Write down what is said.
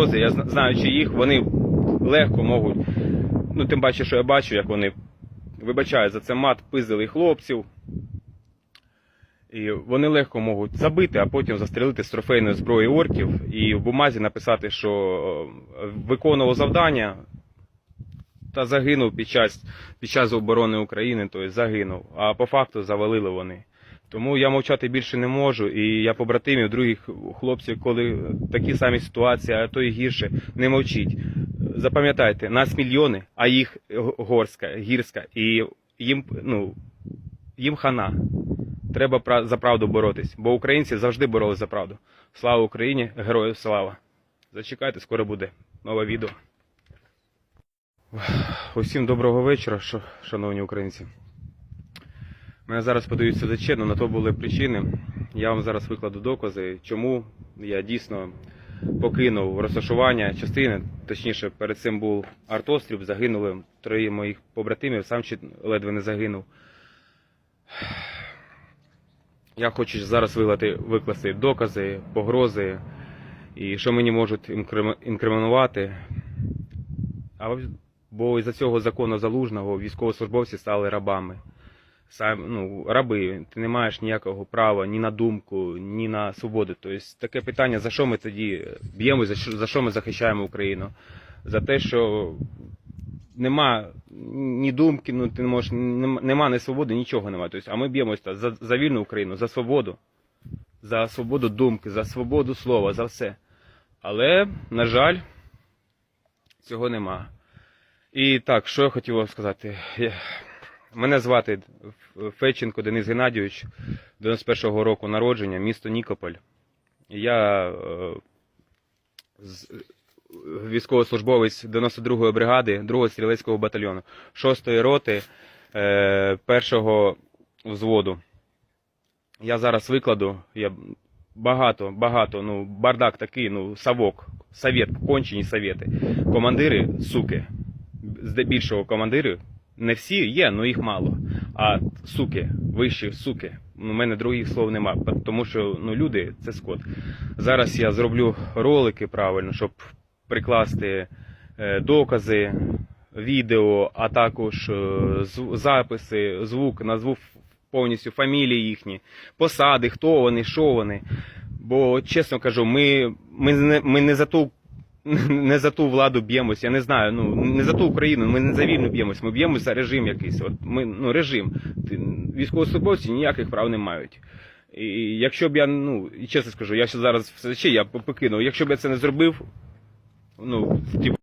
я зна- знаючи їх, вони легко можуть. Ну, тим паче, що я бачу, як вони вибачаю за це мат, пиздили хлопців. І вони легко можуть забити, а потім застрелити з трофейної зброї орків і в бумазі написати, що е, виконував завдання та загинув під час, під час оборони України, тобто загинув. А по факту завалили вони. Тому я мовчати більше не можу, і я побратимів, других хлопців, коли такі самі ситуації, а то і гірше, не мовчіть. Запам'ятайте, нас мільйони, а їх горська, гірська, і їм, ну, їм хана. Треба за правду боротись, бо українці завжди боролись за правду. Слава Україні, героїв слава! Зачекайте, скоро буде нове відео. Усім доброго вечора, шановні українці. Мене зараз подають СЗЧ, але на то були причини. Я вам зараз викладу докази, чому я дійсно покинув розташування частини. Точніше, перед цим був артостріл, загинули троє моїх побратимів, сам ледве не загинув. Я хочу зараз викласти докази, погрози і що мені можуть інкрим- інкримінувати. Бо із-за цього закону залужного військовослужбовці стали рабами. Сам, ну, раби, ти не маєш ніякого права ні на думку, ні на свободу. Тобто таке питання, за що ми тоді б'ємо, за що, за що ми захищаємо Україну? За те, що нема ні думки, ну ти не можеш, нема, ні свободи, нічого немає. Тобто, а ми б'ємося за, за вільну Україну, за свободу, за свободу думки, за свободу слова, за все. Але, на жаль, цього нема. І так, що я хотів вам сказати. Мене звати Феченко Денис Геннадійович, 91-го року народження, місто Нікополь. Я військовослужбовець 92-ї бригади 2-го стрілецького батальйону, 6-ї роти е, першого взводу. Я зараз викладу, я багато, багато, ну, бардак такий, ну, совок, совет, кончені совєти. Командири, суки, здебільшого командири, не всі є, але їх мало. А суки, вищі суки. У мене других слов нема, тому що ну, люди це скот. Зараз я зроблю ролики правильно, щоб прикласти е, докази, відео, а також е, записи, звук, назву повністю фамілії їхні, посади, хто вони, що вони. Бо, чесно кажу, ми, ми, не, ми не за ту не за ту владу б'ємось, я не знаю, ну не за ту Україну, ми не за вільну б'ємось, ми б'ємось за режим якийсь. От ми ну режим. Військовослужбовці ніяких прав не мають. І якщо б я, ну і чесно скажу, я ще зараз все ще я покинув. Якщо б я це не зробив, ну типу.